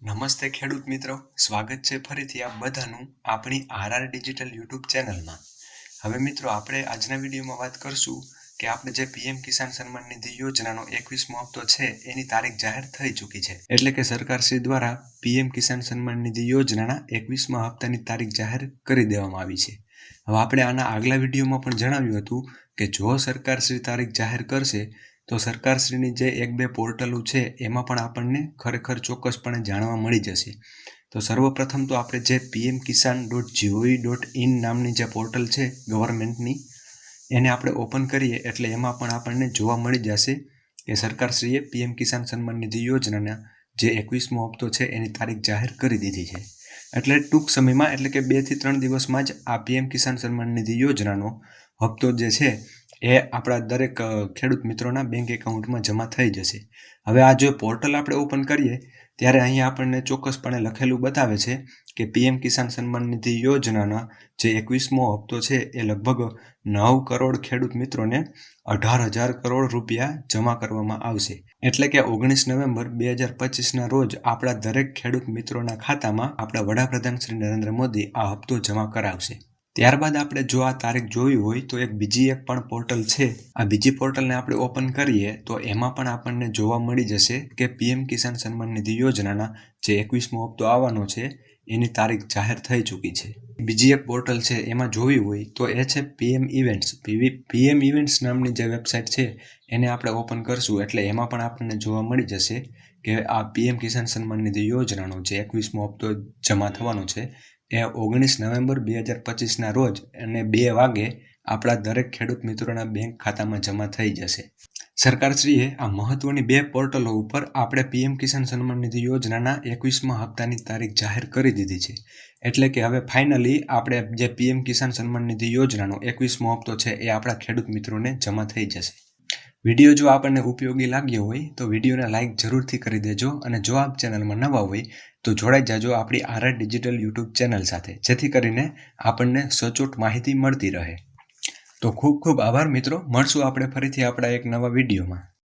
નમસ્તે ખેડૂત મિત્રો. સ્વાગત છે ફરીથી આપ બધાનું આપણી આરઆર ડિજિટલ યુટ્યુબ ચેનલમાં. હવે મિત્રો, આપણે આજના વિડીયોમાં વાત કરશું કે આપણે જે પીએમ કિસાન સન્માન નિધિ યોજનાનો એકવીસમો હપ્તો છે, એની તારીખ જાહેર થઈ ચૂકી છે. એટલે કે સરકારશ્રી દ્વારા પીએમ કિસાન સન્માન નિધિ યોજનાના એકવીસમા હપ્તાની તારીખ જાહેર કરી દેવામાં આવી છે. હવે આપણે આના આગલા વિડીયોમાં પણ જણાવ્યું હતું કે જો સરકારશ્રી તારીખ જાહેર કરશે તો સરકારશ્રીની જે એક બે પોર્ટલો છે, એમાં પણ આપણને ખરેખર ચોક્કસપણે જાણવા મળી જશે. તો સર્વપ્રથમ તો આપણે જે PM Kisan dot GOV dot in નામની જે પોર્ટલ છે, ગવર્મેન્ટની, એને આપણે ઓપન કરીએ એટલે એમાં પણ આપણને જોવા મળી જશે કે સરકારશ્રીએ પીએમ કિસાન સન્માન નિધિ યોજનાના જે એકવીસમો હપ્તો છે, એની તારીખ જાહેર કરી દીધી છે. એટલે ટૂંક સમયમાં એટલે કે બેથી ત્રણ દિવસમાં જ આ પીએમ કિસાન સન્માન નિધિ યોજનાનો હપ્તો જે છે એ આપણા દરેક ખેડૂત મિત્રોના બેંક એકાઉન્ટમાં જમા થઈ જશે. હવે આ જો પોર્ટલ આપણે ઓપન કરીએ, ત્યારે અહીં આપણને ચોક્કસપણે લખેલું બતાવે છે કે પીએમ કિસાન સન્માન નિધિ યોજનાના જે એકવીસમો હપ્તો છે, એ લગભગ નવ કરોડ ખેડૂત મિત્રોને અઢાર હજાર કરોડ રૂપિયા જમા કરવામાં આવશે. એટલે કે ઓગણીસ નવેમ્બર બે હજાર પચીસના રોજ આપણા દરેક ખેડૂત મિત્રોના ખાતામાં આપણા વડાપ્રધાન શ્રી નરેન્દ્ર મોદી આ હપ્તો જમા કરાવશે. ત્યારબાદ આપણે જો આ તારીખ જોવી હોય તો એક બીજી એક પણ પોર્ટલ છે. આ બીજી પોર્ટલને આપણે ઓપન કરીએ તો એમાં પણ આપણને જોવા મળી જશે કે પીએમ કિસાન સન્માન નિધિ યોજનાના જે એકવીસમો હપ્તો આવવાનો છે, એની તારીખ જાહેર થઈ ચૂકી છે. બીજી એક પોર્ટલ છે એમાં જોવી હોય તો એ છે પીએમ ઇવેન્ટ્સ. પીએમ ઇવેન્ટ્સ નામની જે વેબસાઇટ છે એને આપણે ઓપન કરશું એટલે એમાં પણ આપણને જોવા મળી જશે કે આ પીએમ કિસાન સન્માન નિધિ યોજનાનો જે એકવીસમો હપ્તો જમા થવાનો છે એ ઓગણીસ નવેમ્બર બે હજાર પચીસના રોજ અને બે વાગે આપણા દરેક ખેડૂત મિત્રોના બેંક ખાતામાં જમા થઈ જશે. સરકારશ્રીએ આ મહત્વની બે પોર્ટલો ઉપર આપણે પીએમ કિસાન સન્માન નિધિ યોજનાના એકવીસમા હપ્તાની તારીખ જાહેર કરી દીધી છે. એટલે કે હવે ફાઇનલી આપણે જે પીએમ કિસાન સન્માન નિધિ યોજનાનો એકવીસમો હપ્તો છે એ આપણા ખેડૂત મિત્રોને જમા થઈ જશે. વીડિયો જો આપણને ઉપયોગી લાગ્યો હોય તો વિડીયોને લાઇક જરૂરથી કરી દેજો અને જો આપ ચેનલમાં નવા હોય તો જોડાઈ જાજો આપણી આરઆર ડિજિટલ યુટ્યુબ ચેનલ સાથે, જેથી કરીને આપણને સચોટ માહિતી મળતી રહે. તો ખૂબ ખૂબ આભાર મિત્રો, મળશું આપણે ફરીથી આપણા એક નવા વિડીયોમાં.